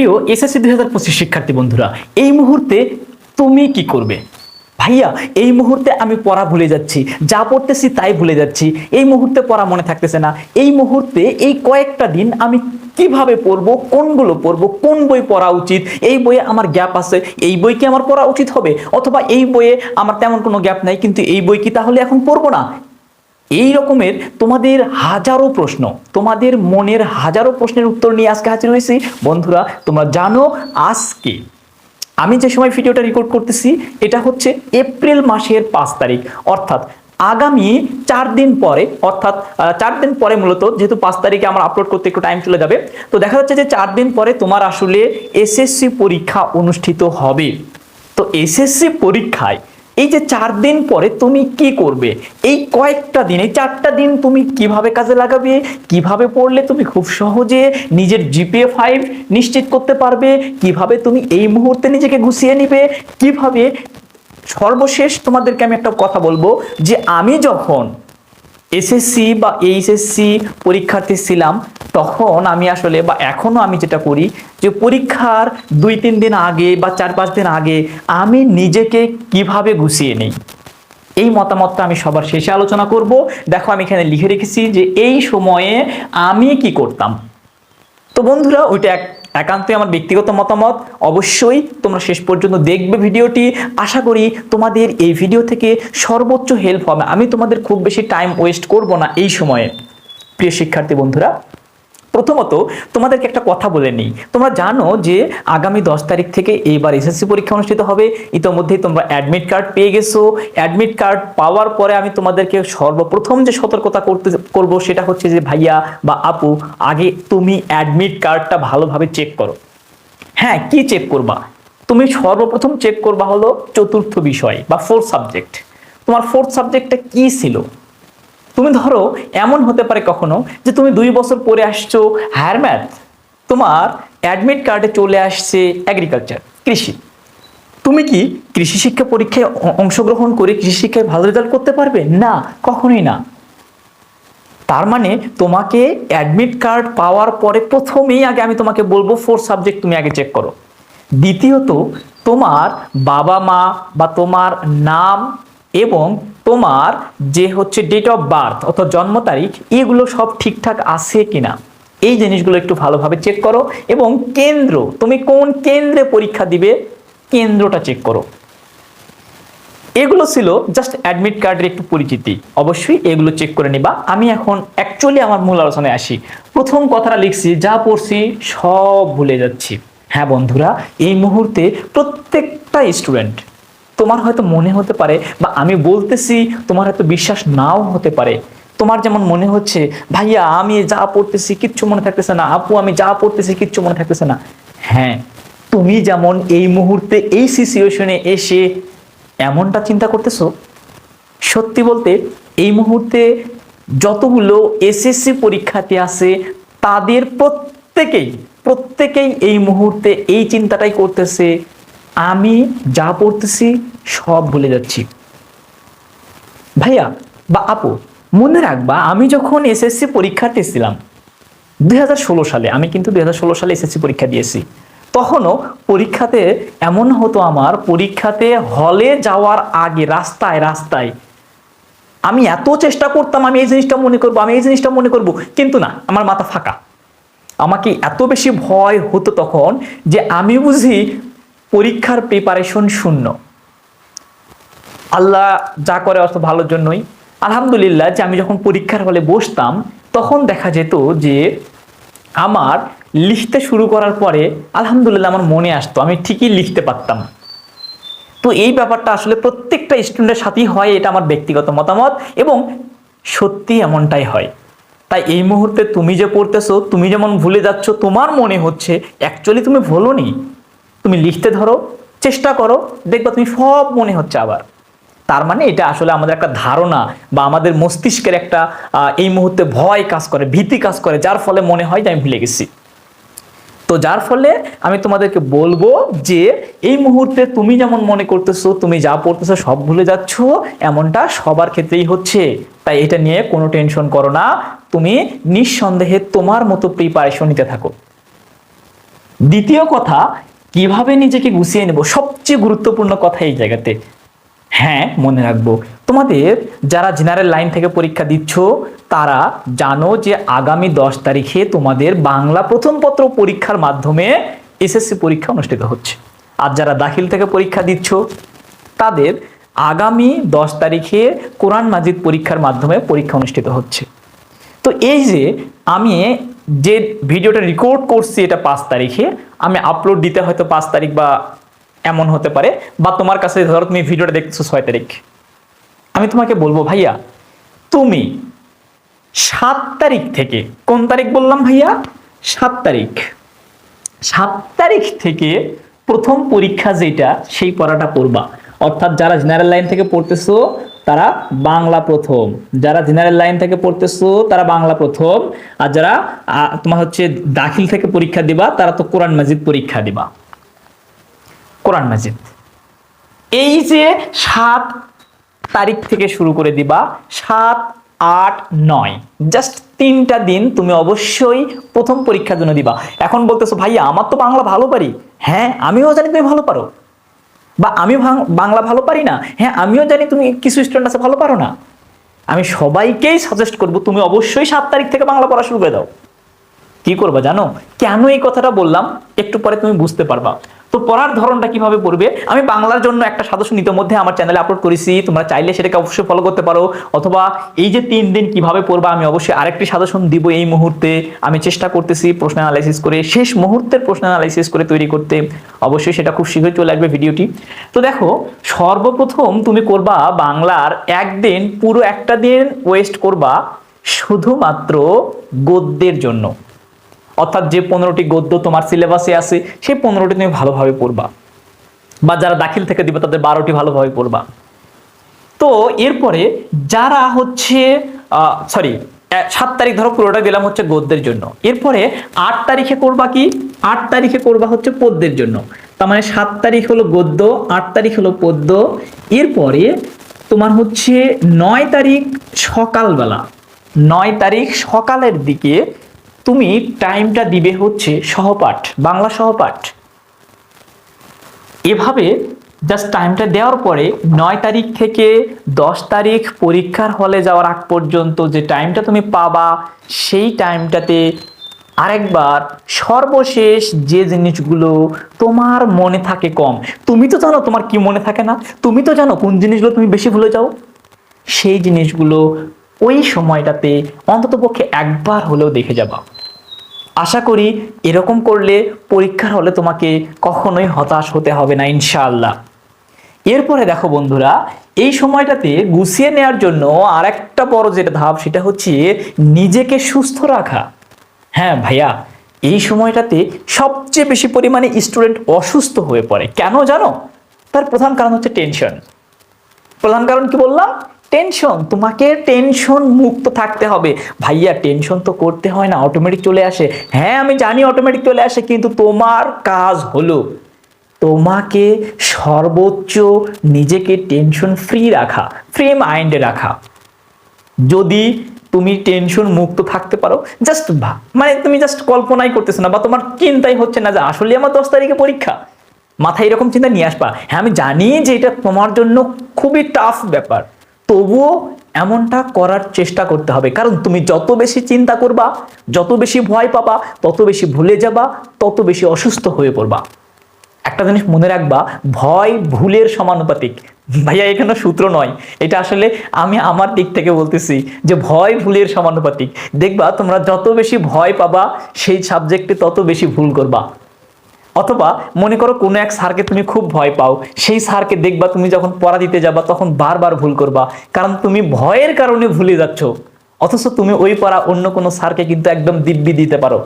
প্রিয় এসএসসি দুই হাজার পঁচিশ শিক্ষার্থী বন্ধুরা, এই মুহূর্তে তুমি কি করবে? ভাইয়া, এই মুহূর্তে আমি পড়া ভুলে যাচ্ছি, যা পড়তেছি তাই ভুলে যাচ্ছি, এই মুহূর্তে পড়া মনে থাকতেছে না, এই মুহূর্তে এই কয়েকটা দিন আমি কীভাবে পড়ব, কোনগুলো পড়ব, কোন বই পড়া উচিত, এই বইয়ে আমার গ্যাপ আছে, এই বই কি আমার পড়া উচিত হবে? অথবা এই বইয়ে আমার তেমন কোনো গ্যাপ নাই, কিন্তু এই বই কি তাহলে এখন পড়ব না? এই রকমের তোমাদের হাজারো প্রশ্ন, তোমাদের মনের হাজারো প্রশ্নের উত্তর নিয়ে আজকে হাজির হয়েছি। বন্ধুরা, তোমরা জানো আজকে আমি যে সময় ভিডিওটা রেকর্ড করতেছি, এটা হচ্ছে এপ্রিল মাসের পাঁচ তারিখ। অর্থাৎ আগামী চার দিন পরে, অর্থাৎ চার দিন পরে মূলত, যেহেতু পাঁচ তারিখে আমার আপলোড করতে একটু টাইম চলে যাবে, তো দেখা যাচ্ছে যে চার দিন পরে তোমার আসলে এসএসসি পরীক্ষা অনুষ্ঠিত হবে। তো এসএসসি পরীক্ষায় এই যে চার দিন পরে তুমি কি করবে? এই কয়েকটা দিন এই চারটা দিন তুমি কীভাবে কাজে লাগাবে? কীভাবে পড়লে তুমি খুব সহজে নিজের জিপিএ ফাইভ নিশ্চিত করতে পারবে? কীভাবে তুমি এই মুহূর্তে নিজেকে গুছিয়ে নিবে? কীভাবে সর্বশেষ তোমাদেরকে আমি একটা কথা বলব যে আমি যখন এসএসসি বা এইচএসসি পরীক্ষার্থী ছিলাম তখন আমি আসলে বা এখনও আমি যেটা করি যে পরীক্ষার দুই, তিন দিন আগে বা চার, পাঁচ দিন আগে আমি নিজেকে কীভাবে গুছিয়ে নিই? এই মতামতটা আমি সবার শেষে আলোচনা করব। দেখো আমি এখানে লিখে রেখেছি যে এই সময়ে আমি কি করতাম। তো বন্ধুরা, ওইটা এক, একান্তই আমার ব্যক্তিগত মতামত। অবশ্যই তোমরা শেষ পর্যন্ত দেখবে ভিডিওটি। আশা করি তোমাদের এই ভিডিও থেকে সর্বোচ্চ হেল্প হবে। আমি তোমাদের খুব বেশি টাইম ওয়েস্ট করব না এই সময়ে। প্রিয় শিক্ষার্থী বন্ধুরা প্রথমত, তোমাদেরকে একটা কথা বলে নিই। তোমরা জানো যে আগামী দশ তারিখ থেকে এইবার এসএসসি পরীক্ষা অনুষ্ঠিত হবে। ইতোমধ্যেই তোমরা অ্যাডমিট কার্ড পেয়ে গেছো। অ্যাডমিট কার্ড পাওয়ার পরে আমি তোমাদেরকে সর্বপ্রথম যে সতর্কতা করতে, করব সেটা হচ্ছে যে, ভাইয়া বা আপু, আগে তুমি অ্যাডমিট কার্ডটা ভালোভাবে চেক করো। হ্যাঁ কি চেক করবা? তুমি সর্বপ্রথম চেক করবা হলো চতুর্থ বিষয় বা ফোর্থ সাবজেক্ট তোমার ফোর্থ সাবজেক্টটা কি ছিল? তুমি ধরো এমন হতে পারে কখনো যে তুমি দুই বছর পরে আসছো হায়ার ম্যাথ তোমার অ্যাডমিট কার্ডে চলে আসছে অ্যাগ্রিকালচার কৃষি। তুমি কি কৃষি শিক্ষা পরীক্ষায় অংশগ্রহণ করে কৃষি শিক্ষায় ভালো রেজাল্ট করতে পারবে? না, কখনোই না। তার মানে তোমাকে অ্যাডমিট কার্ড পাওয়ার পরে প্রথমেই আগে আমি তোমাকে বলব ফোর সাবজেক্ট তুমি আগে চেক করো। দ্বিতীয়ত, তোমার বাবা মা বা তোমার নাম এবং তোমার যে হচ্ছে ডেট অফ বার্থ অর্থাৎ জন্ম তারিখ, এগুলো সব ঠিকঠাক আছে কিনা? এই জিনিসগুলো একটু ভালোভাবে চেক করো এবং কেন্দ্র, তুমি কোন কেন্দ্রে পরীক্ষা দিবে, কেন্দ্রটা চেক করো। এগুলো ছিল জাস্ট অ্যাডমিট কার্ডের একটু পরিচিতি। অবশ্যই এগুলো চেক করে নিবা। আমি এখন অ্যাকচুয়ালি আমার মূল আলোচনায় আসি। প্রথম কথাটা লিখছি, যা পড়ছি সব ভুলে যাচ্ছি। হ্যাঁ বন্ধুরা, এই মুহূর্তে প্রত্যেকটা স্টুডেন্ট তোমার হয়তো মনে হতে পারে বা আমি বলতেছি, তোমার হয়তো বিশ্বাস নাও হতে পারে। তোমার যেমন মনে হচ্ছে, ভাইয়া, আমি যা পড়তেছি কিচ্ছু মনে থাকতেছে না। আপু, আমি যা পড়তেছি কিচ্ছু মনে থাকতেছে না। হ্যাঁ তুমি যেমন এই মুহূর্তে, এই সিচুয়েশনে এসে এমনটা চিন্তা করতেছো, সত্যি বলতে এই মুহূর্তে যতগুলো এসএসসি পরীক্ষার্থী আছে, তাদের প্রত্যেকেই প্রত্যেকেই এই মুহূর্তে এই চিন্তাটাই করতেছে আমি যা পড়তেছি সব ভুলে যাচ্ছি। ভাইয়া বা আপু, মনে রাখবা, আমি যখন এসএসসি পরীক্ষার্থী ছিলাম দুই হাজার ষোলো সালে, আমি কিন্তু দুই হাজার ষোলো সালে এসএসসি পরীক্ষা দিয়েছি। তখনও পরীক্ষাতে এমন হতো আমার, পরীক্ষাতে হলে যাওয়ার আগে রাস্তায় রাস্তায় আমি এত চেষ্টা করতাম, আমি এই জিনিসটা মনে করব, আমি এই জিনিসটা মনে করব, কিন্তু না, আমার মাথা ফাঁকা। আমাকে এত বেশি ভয় হতো তখন যে আমি বুঝি পরীক্ষার প্রিপারেশন শূন্য। আল্লাহ যা করে অর্থ ভালোর জন্যই। আলহামদুলিল্লাহ যে আমি যখন পরীক্ষার হলে বসতাম, তখন দেখা যেত যে আমার লিখতে শুরু করার পরে আলহামদুলিল্লাহ আমার মনে আসতো, আমি ঠিকই লিখতে পারতাম। তো এই ব্যাপারটা আসলে প্রত্যেকটা স্টুডেন্টের সাথেই হয়, এটা আমার ব্যক্তিগত মতামত এবং সত্যি এমনটাই হয়। তাই এই মুহূর্তে তুমি যে পড়তেছো, তুমি যেমন ভুলে যাচ্ছ, তোমার মনে হচ্ছে অ্যাকচুয়ালি তুমি ভুলোনি। তুমি লিখতে ধরো, চেষ্টা করো, দেখবা তুমি সব মনে হচ্ছে আবার। তার মানে এটা আসলে আমাদের একটা ধারণা বা আমাদের মস্তিষ্কের একটা এই মুহূর্তে ভয় কাজ করে, ভীতি কাজ করে, যার ফলে মনে হয় যে আমি ভুলে গেছি। তো যার ফলে আমি তোমাদেরকে বলব যে এই মুহূর্তে তুমি যেমন মনে করতেছো, তুমি যা পড়তেছো সব ভুলে যাচ্ছ, এমনটা সবার ক্ষেত্রেই হচ্ছে। তাই এটা নিয়ে কোনো টেনশন করো না, তুমি নিঃসন্দেহে তোমার মতো প্রিপারেশন নিতে থাকো। দ্বিতীয় কথা কীভাবে নিজেকে গুছিয়ে নেব? সবচেয়ে গুরুত্বপূর্ণ কথা এই জায়গাতে। হ্যাঁ মনে রাখব। তোমাদের যারা জেনারেল লাইন থেকে পরীক্ষা দিচ্ছ, তারা জানো যে আগামী দশ তারিখে তোমাদের বাংলা প্রথম পত্র পরীক্ষার মাধ্যমে এসএসসি পরীক্ষা অনুষ্ঠিত হচ্ছে। আর যারা দাখিল থেকে পরীক্ষা দিচ্ছ, তাদের আগামী দশ তারিখে কোরআন মাজিদ পরীক্ষার মাধ্যমে পরীক্ষা অনুষ্ঠিত হচ্ছে। তো এই যে আমি যে ভিডিওটা রেকর্ড করছি এটা পাঁচ তারিখে, আমি আপলোড দিতে হয়তো পাঁচ তারিখ বা এমন হতে পারে, বা তোমার কাছে ধরো তুমি ভিডিওটা দেখছ ছয় তারিখ। আমি তোমাকে বলব, ভাইয়া, তুমি সাত তারিখ থেকে, কোন তারিখ বললাম ভাইয়া? সাত তারিখ। সাত তারিখ থেকে প্রথম পরীক্ষা যেটা, সেই পড়াটা পড়বা। অর্থাৎ যারা জেনারেল লাইন থেকে পড়তেছো তারা বাংলা প্রথম। যারা জেনারেল লাইন থেকে পড়তেছো, তারা বাংলা প্রথম। আর যারা তোমার হচ্ছে দাখিল থেকে পরীক্ষা দিবা, তারা তো কোরআন মাজিদ পরীক্ষা দিবা। কোরআন মাজিদ। এই যে সাত তারিখ থেকে শুরু করে দিবা, সাত, আট, নয়। জাস্ট তিনটা দিন তুমি অবশ্যই প্রথম পরীক্ষার জন্য দিবা। এখন বলতেছো, ভাইয়া, আমার তো বাংলা ভালো পারি। হ্যাঁ আমিও জানি তুমি ভালো পারো। বা আমি বাংলা ভালো পারি না হ্যাঁ আমিও জানি তুমি কিছু স্টুডেন্ট আছে ভালো পারো না। আমি সবাইকেই সাজেস্ট করব, তুমি অবশ্যই সাত তারিখ থেকে বাংলা পড়া শুরু করে দাও। কি করবা জানো? কেন এই কথাটা বললাম? একটু পরে তুমি বুঝতে পারবা। তো পড়ার ধরনটা কীভাবে পড়বে? আমি বাংলার জন্য একটা সাজেশন ইতিমধ্যে আমার চ্যানেলে আপলোড করেছি। তোমরা চাইলে সেটাকে অবশ্যই ফলো করতে পারো। অথবা এই যে তিন দিন কীভাবে পড়বা, আমি অবশ্যই আরেকটি সাজেশন দিব এই মুহূর্তে। আমি চেষ্টা করতেছি প্রশ্ন অ্যানালাইসিস করে, শেষ মুহূর্তের প্রশ্ন অ্যানালাইসিস করে তৈরি করতে। অবশ্যই সেটা খুব শীঘ্রই চলে আসবে ভিডিওটি তো দেখো, সর্বপ্রথম তুমি করবা বাংলার একদিন পুরো একটা দিন ওয়েস্ট করবা শুধুমাত্র গদ্যের জন্য। অর্থাৎ যে পনেরোটি গদ্য তোমার সিলেবাসে আছে, সেই পনেরোটি তুমি ভালোভাবে পড়বা। বা যারা দাখিল থেকে দিবে, তাদের বারোটি ভালোভাবে পড়বা। তো এরপরে যারা হচ্ছে সরি সাত তারিখ ধরো পুরোটা দিলাম হচ্ছে গদ্যের জন্য। এরপরে আট তারিখে করবা কি? আট তারিখে করবা হচ্ছে পদ্যের জন্য। তার মানে সাত তারিখ হলো গদ্য, আট তারিখ হলো পদ্য। এরপরে তোমার হচ্ছে নয় তারিখ সকালবেলা। নয় তারিখ সকালের দিকে তুমি টাইমটা দিবে হচ্ছে সহপাঠ, বাংলা সহপাঠ। এভাবে জাস্ট টাইমটা দেওয়ার পরে নয় তারিখ থেকে দশ তারিখ পরীক্ষার হলে যাওয়ার আগ পর্যন্ত যে টাইমটা তুমি পাবা, সেই টাইমটাতে আরেকবার সর্বশেষ যে জিনিসগুলো তোমার মনে থাকে কম, তুমি তো জানো তোমার কি মনে থাকে না? তুমি তো জানো কোন জিনিসগুলো তুমি বেশি ভুলে যাও? সেই জিনিসগুলো ওই সময়টাতে অন্ততপক্ষে একবার হলেও দেখে যাবা। আশা করি এরকম করলে পরীক্ষার হলে তোমাকে কখনোই হতাশ হতে হবে না, ইনশাআল্লাহ। এরপরে দেখো বন্ধুরা, এই সময়টাতে গুছিয়ে নেওয়ার জন্য আর একটা বড় যেটা ধাপ, সেটা হচ্ছে নিজেকে সুস্থ রাখা। হ্যাঁ ভাইয়া, এই সময়টাতে সবচেয়ে বেশি পরিমাণে স্টুডেন্ট অসুস্থ হয়ে পড়ে। কেন জানো? তার প্রধান কারণ হচ্ছে টেনশন। প্রধান কারণ কি বললাম? টেনশন, তোমাকে টেনশন মুক্ত থাকতে হবে। ভাইয়া, টেনশন তো করতে হয় না অটোমেটিক চলে আসে। হ্যাঁ আমি জানি অটোমেটিক চলে আসে, কিন্তু তোমার কাজ হলো। তোমাকে সর্বোচ্চ নিজেকে টেনশন ফ্রি রাখা ফ্রি মাইন্ডে রাখা। যদি তুমি টেনশন মুক্ত থাকতে পারো জাস্ট ভা মানে তুমি জাস্ট কল্পনাই করতেছো না, বা তোমার চিন্তাই হচ্ছে না যে আসলে আমার দশ তারিখে পরীক্ষা। মাথায় এরকম চিন্তা নিয়ে আসবা। হ্যাঁ আমি জানি যে এটা তোমার জন্য খুবই টাফ ব্যাপার। তবুও এমনটা করার চেষ্টা করতে হবে। কারণ তুমি যত বেশি চিন্তা করবা, যত বেশি ভয় পাবা, তত বেশি ভুলে যাবা, তত বেশি অসুস্থ হয়ে পড়বা। একটা জিনিস মনে রাখবা, ভয় ভুলের সমানুপাতিক। ভাইয়া এখানে সূত্র নয়। এটা আসলে আমি আমার দিক থেকে বলতেছি যে ভয় ভুলের সমানুপাতিক। দেখবা, তোমরা যত বেশি ভয় পাবা, সেই সাবজেক্টে তত বেশি ভুল করবা। অথবা মনে করো কোনো এক স্যারকে তুমি খুব ভয় পাও, সেই স্যারকে দেখবা তুমি যখন পড়া দিতে যাবা তখন বারবার ভুল করবা, কারণ তুমি ভয়ের কারণে ভুলে যাচ্ছ। অথচ তুমি ওই পড়া অন্য কোনো স্যারকে কিন্তু একদম দিব্যি দিতে পারো।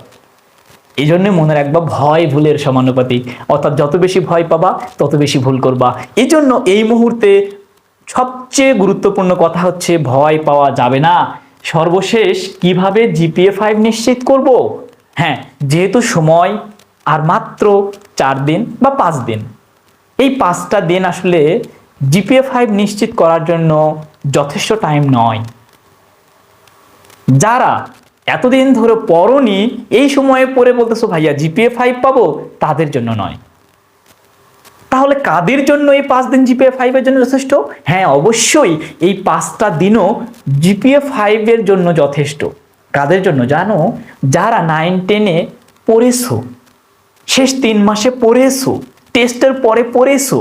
এই জন্য মনে রাখবা ভয় ভুলের সমানুপাতিক, অর্থাৎ যত বেশি ভয় পাবা, তত বেশি ভুল করবা। এই জন্য এই মুহূর্তে সবচেয়ে গুরুত্বপূর্ণ কথা হচ্ছে ভয় পাওয়া যাবে না। সর্বশেষ কীভাবে জিপিএ ফাইভ নিশ্চিত করব? হ্যাঁ যেহেতু সময় আর মাত্র চার দিন বা পাঁচ দিন। এই পাঁচটা দিন আসলে জিপিএ ফাইভ নিশ্চিত করার জন্য যথেষ্ট টাইম নয়। যারা এতদিন ধরে পড়নি, এই সময়ে পড়ে বলতেছো, ভাইয়া জিপিএ ফাইভ পাবো? তাদের জন্য নয়। তাহলে কাদের জন্য এই পাঁচ দিন জিপিএ ফাইভের জন্য যথেষ্ট? হ্যাঁ অবশ্যই এই পাঁচটা দিনও জিপিএ ফাইভের জন্য যথেষ্ট। কাদের জন্য? জানো, যারা নাইন টেনে পড়েছো শেষ তিন মাসে পড়ে পড়েছো টেস্টের পরে পড়ে পড়েছো।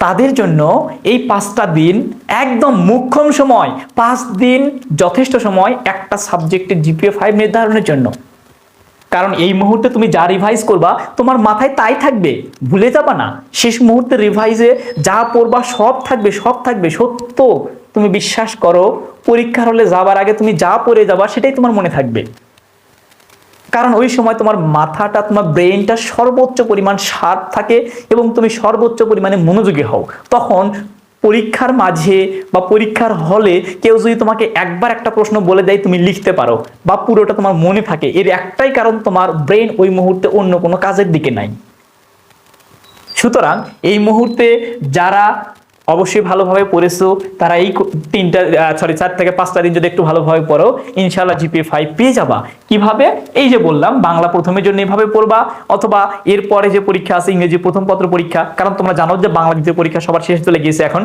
তাদের জন্য এই পাঁচটা দিন একদম মুখ্যম সময়, পাঁচ দিন যথেষ্ট সময় একটা সাবজেক্টের জিপিএ ফাইভ নির্ধারণের জন্য। কারণ এই মুহূর্তে তুমি যা রিভাইজ করবা, তোমার মাথায় তাই থাকবে, ভুলে যাবা না। শেষ মুহূর্তে রিভাইজে যা পড়বা সব থাকবে সব থাকবে, সত্য। তুমি বিশ্বাস করো, পরীক্ষার হলে যাবার আগে তুমি যা পড়ে যাবা সেটাই তোমার মনে থাকবে। কারণ ওই সময় তোমার মাথাটা, তোমার ব্রেনটা সর্বোচ্চ পরিমাণ শার্প থাকে এবং তুমি সর্বোচ্চ পরিমাণে মনোযোগী হও। তখন পরীক্ষার মাঝে বা পরীক্ষার হলে কেউ যদি তোমাকে একবার একটা প্রশ্ন বলে দেয়, তুমি লিখতে পারো বা পুরোটা তোমার মনে থাকে। এর একটাই কারণ তোমার ব্রেন ওই মুহূর্তে অন্য কোনো কাজের দিকে নাই। সুতরাং এই মুহূর্তে যারা অবশ্যই ভালোভাবে পড়েছো। তারা এই তিনটা সরি চার থেকে পাঁচটা দিন যদি একটু ভালোভাবে পড়ো ইনশাল্লাহ জিপি ফাইভ পেয়ে যাবা। কীভাবে? এই যে বললাম, বাংলা প্রথমের জন্য এভাবে পড়বা, অথবা এরপরে যে পরীক্ষা আছে, ইংরেজি প্রথম পত্র পরীক্ষা, কারণ তোমরা জানো যে বাংলা দ্বিতীয় পরীক্ষা সবার শেষ চলে গিয়েছে এখন।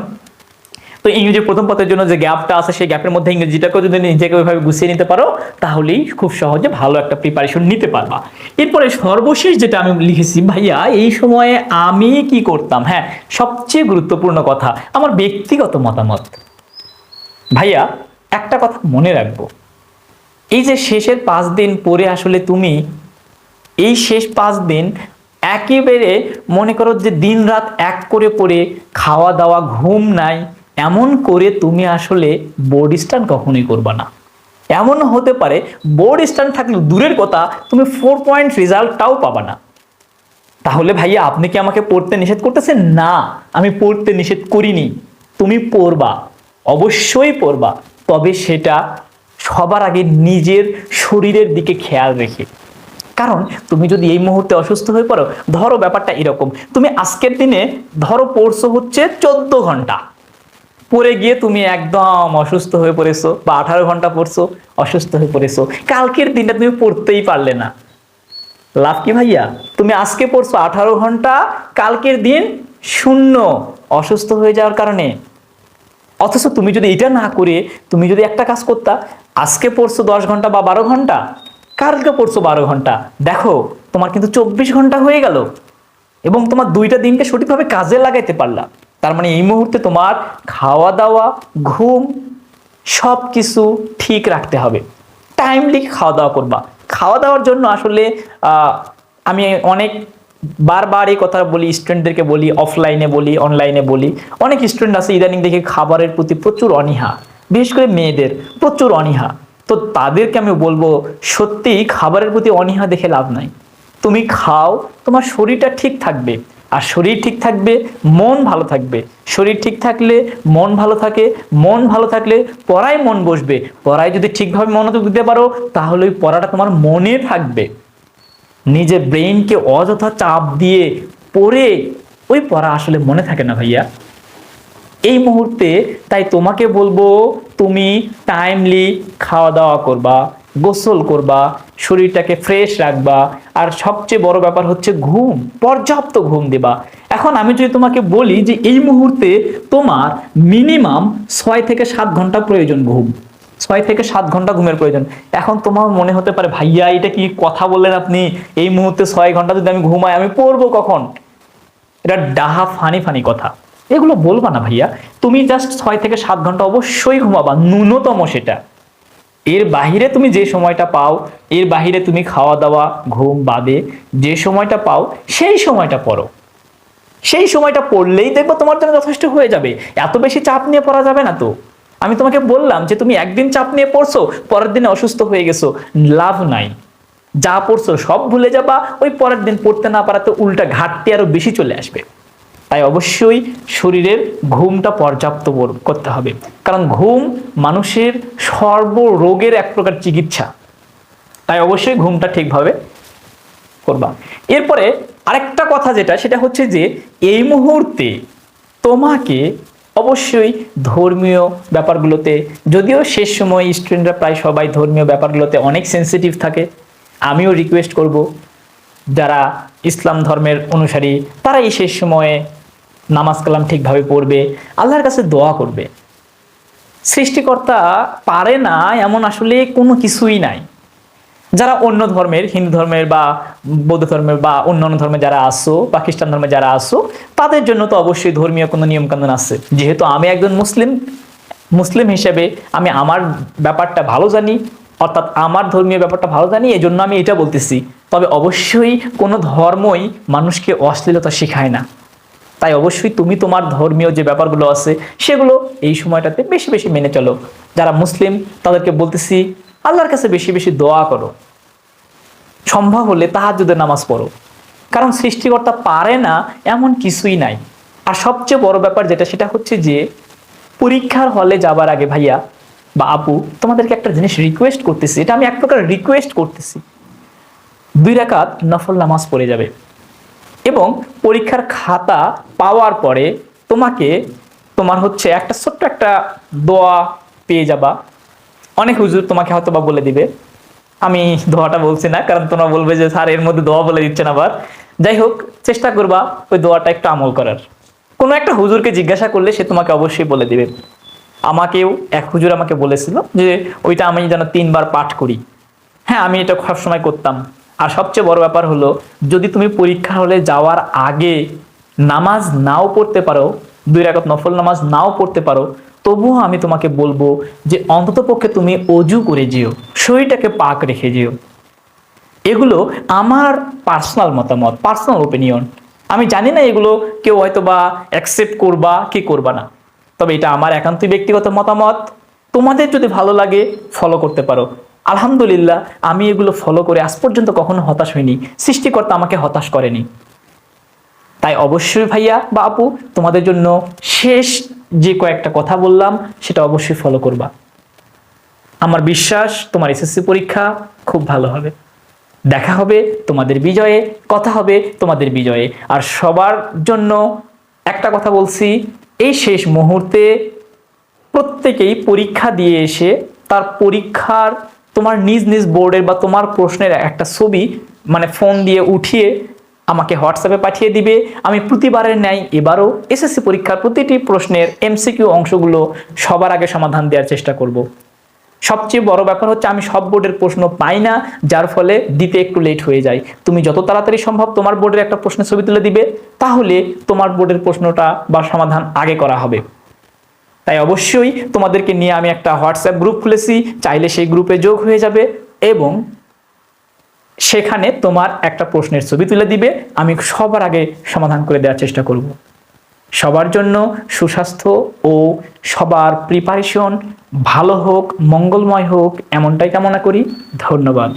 তো ইংরেজি প্রথম পত্রের জন্য যে গ্যাপটা আছে, সেই গ্যাপের মধ্যে ইংরেজিটাকেও যদি নিজেকে ওইভাবে গুছিয়ে নিতে পারো, তাহলেই খুব সহজে ভালো একটা প্রিপারেশন নিতে পারবা। এরপরে সর্বশেষ যেটা আমি লিখেছি, ভাইয়া, এই সময়ে আমি কি করতাম? হ্যাঁ সবচেয়ে গুরুত্বপূর্ণ কথা, আমার ব্যক্তিগত মতামত। ভাইয়া, একটা কথা মনে রাখব। এই যে শেষের পাঁচ দিন পরে আসলে তুমি, এই শেষ পাঁচ দিন একেবারে মনে করো যে দিন রাত এক করে পড়ে খাওয়া দাওয়া ঘুম নাই এমন করে তুমি আসলে বোর্ড স্ট্যান্ড কখনোই করবা না। এমন হতে পারে বোর্ড স্ট্যান্ড থাকলে দূরের কথা, তুমি ফোর পয়েন্ট রেজাল্টটাও পাবা না। তাহলে ভাইয়া, আপনি কি আমাকে পড়তে নিষেধ করতেছেন? না, আমি পড়তে নিষেধ করিনি। তুমি পড়বা, অবশ্যই পড়বা, তবে সেটা সবার আগে নিজের শরীরের দিকে খেয়াল রেখে। কারণ তুমি যদি এই মুহূর্তে অসুস্থ হয়ে পড়ো, ধরো ব্যাপারটা এরকম, তুমি আজকের দিনে ধরো পড়ছো হচ্ছে চোদ্দ ঘণ্টা। পড়ে গিয়ে তুমি একদম অসুস্থ হয়ে পড়েছো বা আঠারো ঘণ্টা পড়ছো, অসুস্থ হয়ে পড়েছো। কালকের দিনটা তুমি পড়তেই পারলে না। লাভ কি ভাইয়া? তুমি আজকে পড়ছো আঠারো ঘণ্টা, কালকের দিন শূন্য, অসুস্থ হয়ে যাওয়ার কারণে। অথচ তুমি যদি এটা না করে, তুমি যদি একটা কাজ করতা, আজকে পড়ছো দশ ঘণ্টা বা বারো ঘণ্টা, কালকে পড়ছো বারো ঘণ্টা। দেখো, তোমার কিন্তু চব্বিশ ঘণ্টা হয়ে গেল। এবং তোমার দুইটা দিনকে সঠিকভাবে কাজে লাগাইতে পারলা। তার মানে এই মুহূর্তে তোমার খাওয়া দাওয়া ঘুম সব কিছু ঠিক রাখতে হবে। টাইমলি খাওয়া দাওয়া করবা। খাওয়া দাওয়ার জন্য আসলে আমি অনেক বারবার এই কথা বলি স্টুডেন্টদেরকে বলি অফলাইনে বলি অনলাইনে বলি। অনেক স্টুডেন্ট আছে, ইদানিং দেখে খাবারের প্রতি প্রচুর অনীহা। বিশেষ করে মেয়েদের, প্রচুর অনীহা। তো তাদেরকে আমি বলব সত্যি খাবারের প্রতি অনীহা দেখে লাভ নাই। তুমি খাও, তোমার শরীরটা ঠিক থাকবে। আর শরীর ঠিক থাকবে, মন ভালো থাকবে। শরীর ঠিক থাকলে মন ভালো থাকে, মন ভালো থাকলে পড়ায় মন বসবে। পড়ায় যদি ঠিকভাবে মনোযোগ দিতে পারো, তাহলে ওই পড়াটা তোমার মনে থাকবে। নিজের ব্রেইনকে অযথা চাপ দিয়ে পড়ে ওই পড়া আসলে মনে থাকে না ভাইয়া। এই মুহূর্তে তাই তোমাকে বলব, তুমি টাইমলি খাওয়া দাওয়া করবা। গোসল করবা, শরীরটাকে ফ্রেশ রাখবা, আর সবচেয়ে বড় ব্যাপার হচ্ছে ঘুম, পর্যাপ্ত ঘুম দেবা। এখন আমি যদি তোমাকে বলি যে এই মুহূর্তে তোমার মিনিমাম ছয় থেকে সাত ঘণ্টা প্রয়োজন ঘুম। ছয় থেকে সাত ঘণ্টা ঘুমের প্রয়োজন। এখন তোমার মনে হতে পারে, ভাইয়া, এটা কি কথা বললেন আপনি? এই মুহূর্তে ছয় ঘণ্টা যদি আমি ঘুমাই, আমি পড়ব কখন? এটা ডাহা ফানি ফানি কথা। এগুলো বলবা না ভাইয়া। তুমি জাস্ট ছয় থেকে সাত ঘণ্টা অবশ্যই ঘুমাবা, ন্যূনতম সেটা। এর বাহিরে তুমি যে সময়টা পাও, এর বাহিরে তুমি খাওয়া দাওয়া, ঘুম, বাদে যে সময়টা পাও, সেই সময়টা পড়ো। সেই সময়টা পড়লেই দেখব তোমার জন্য যথেষ্ট হয়ে যাবে। এত বেশি চাপ নিয়ে পড়া যাবে না তো। আমি তোমাকে বললাম যে তুমি একদিন চাপ নিয়ে পড়ছো, পরের দিনে অসুস্থ হয়ে গেছো, লাভ নাই। যা পড়ছো সব ভুলে যাবা, ওই পরের দিন পড়তে না পারাতে উল্টা ঘাটতি আরও বেশি চলে আসবে। তাই অবশ্যই শরীরের ঘুমটা পর্যাপ্ত করতে হবে। কারণ ঘুম মানুষের সর্বরোগের এক প্রকার চিকিৎসা। তাই অবশ্যই ঘুমটা ঠিকভাবে করবা। এরপরে আরেকটা কথা যেটা, সেটা হচ্ছে যে এই মুহূর্তে তোমাকে অবশ্যই ধর্মীয় ব্যাপারগুলোতে, যদিও শেষ সময় স্টুডেন্টরা প্রায় সবাই ধর্মীয় ব্যাপারগুলোতে অনেক সেন্সিটিভ থাকে, আমিও রিকোয়েস্ট করব, যারা ইসলাম ধর্মের অনুসারী তারা এই শেষ সময়ে নামাজ কালাম ঠিকভাবে পড়বে, আল্লাহর কাছে দোয়া করবে। সৃষ্টিকর্তা পারে না এমন আসলে কোনো কিছুই নাই। যারা অন্য ধর্মের, হিন্দু ধর্মের বা বৌদ্ধ ধর্মের বা অন্যান্য ধর্মে যারা আসো বা খ্রিস্টান ধর্মে যারা আসো, তাদের জন্য তো অবশ্যই ধর্মীয় কোনো নিয়মকানুন আছে। যেহেতু আমি একজন মুসলিম মুসলিম হিসেবে আমি আমার ব্যাপারটা ভালো জানি, অর্থাৎ আমার ধর্মীয় ব্যাপারটা ভালো জানি এই জন্য আমি এটা বলতেছি। তবে অবশ্যই কোনো ধর্মই মানুষকে অশ্লীলতা শেখায় না। তাই অবশ্যই তুমি তোমার ধর্মীয় যে ব্যাপারগুলো আছে, সেগুলো এই সময়টাতে বেশি বেশি মেনে চলো। যারা মুসলিম, তাদেরকে বলতেছি, আল্লাহর কাছে বেশি বেশি দোয়া করো। সম্ভব হলে তাহাজ্জুদের নামাজ পড়ো। কারণ সৃষ্টিকর্তা পারে না এমন কিছুই নাই। আর সবচেয়ে বড় ব্যাপার যেটা, সেটা হচ্ছে যে, পরীক্ষার হলে যাবার আগে ভাইয়া বা আপু, তোমাদেরকে একটা জিনিস রিকোয়েস্ট করতেছি। এটা আমি এক প্রকার রিকোয়েস্ট করতেছি। দুই রাকাত নফল নামাজ পড়ে যাবে। এবং পরীক্ষার খাতা পাওয়ার পরে তোমাকে তোমার হচ্ছে একটা ছোট্ট একটা দোয়া পেয়ে যাবা। অনেক হুজুর তোমাকে হয়তো বা বলে দিবে। আমি দোয়াটা বলছি না, কারণ তোমরা বলবে যে, স্যার, এর মধ্যে দোয়া বলে দিচ্ছেন আবার। যাই হোক, চেষ্টা করবা ওই দোয়াটা একটু আমল করার। কোনো একটা হুজুরকে জিজ্ঞাসা করলে সে তোমাকে অবশ্যই বলে দিবে। আমাকেও এক হুজুর আমাকে বলেছিল যে, ওইটা আমি যেন তিনবার পাঠ করি। হ্যাঁ আমি এটা সবসময় করতাম। আর সবচেয়ে বড় ব্যাপার হলো, যদি তুমি পরীক্ষা হলে যাওয়ার আগে নামাজ নাও পড়তে পারো, দুই রাকাত নফল নামাজ নাও পড়তে পারো, তবুও আমি তোমাকে বলব যে অন্ততপক্ষে তুমি অজু করে যেও, শরীরটাকে পাক রেখে যেও। এগুলো আমার পার্সোনাল মতামত পার্সোনাল ওপিনিয়ন আমি জানি না এগুলো কেউ হয়তো বা অ্যাকসেপ্ট করবা কি করবা না। তবে এটা আমার একান্তই ব্যক্তিগত মতামত। তোমাদের যদি ভালো লাগে ফলো করতে পারো। আলহামদুলিল্লাহ, আমি এগুলো ফলো করে আজ পর্যন্ত কখনো হতাশ হইনি। সৃষ্টিকর্তা আমাকে হতাশ করেনি। তাই অবশ্যই ভাইয়া বা আপু, তোমাদের জন্য শেষ যে কয়েকটা কথা বললাম, সেটা অবশ্যই ফলো করবা। আমার বিশ্বাস, তোমার এসএসসি পরীক্ষা খুব ভালো হবে। দেখা হবে তোমাদের বিজয়ে, কথা হবে তোমাদের বিজয়ে। আর সবার জন্য একটা কথা বলছি, এই শেষ মুহূর্তে প্রত্যেকেই পরীক্ষা দিয়ে এসে তার পরীক্ষার তোমার নিজ নিজ বোর্ডের বা তোমার প্রশ্নের একটা ছবি মানে ফোন দিয়ে উঠিয়ে আমাকে হোয়াটসঅ্যাপে পাঠিয়ে দিবে। আমি প্রতিবারের ন্যায় এবারও এসএসসি পরীক্ষার প্রতিটি প্রশ্নের এমসিকিউ অংশগুলো সবার আগে সমাধান দেওয়ার চেষ্টা করব। সবচেয়ে বড় ব্যাপার হচ্ছে আমি সব বোর্ডের প্রশ্ন পাই না, যার ফলে দিতে একটু লেট হয়ে যায়। তুমি যত তাড়াতাড়ি সম্ভব তোমার বোর্ডের একটা প্রশ্নের ছবি তুলে দিবে, তাহলে তোমার বোর্ডের প্রশ্নটা বা সমাধান আগে করা হবে। তাই অবশ্যই তোমাদেরকে নিয়ে আমি একটা হোয়াটসঅ্যাপ গ্রুপ খুলেছি, চাইলে সেই গ্রুপে যোগ হয়ে যাবে এবং সেখানে তোমার একটা প্রশ্নের ছবি তুলে দিবে, আমি সবার আগে সমাধান করে দেওয়ার চেষ্টা করব। সবার জন্য সুস্বাস্থ্য ও সবার প্রিপারেশন ভালো হোক, মঙ্গলময় হোক, এমনটাই কামনা করি। ধন্যবাদ।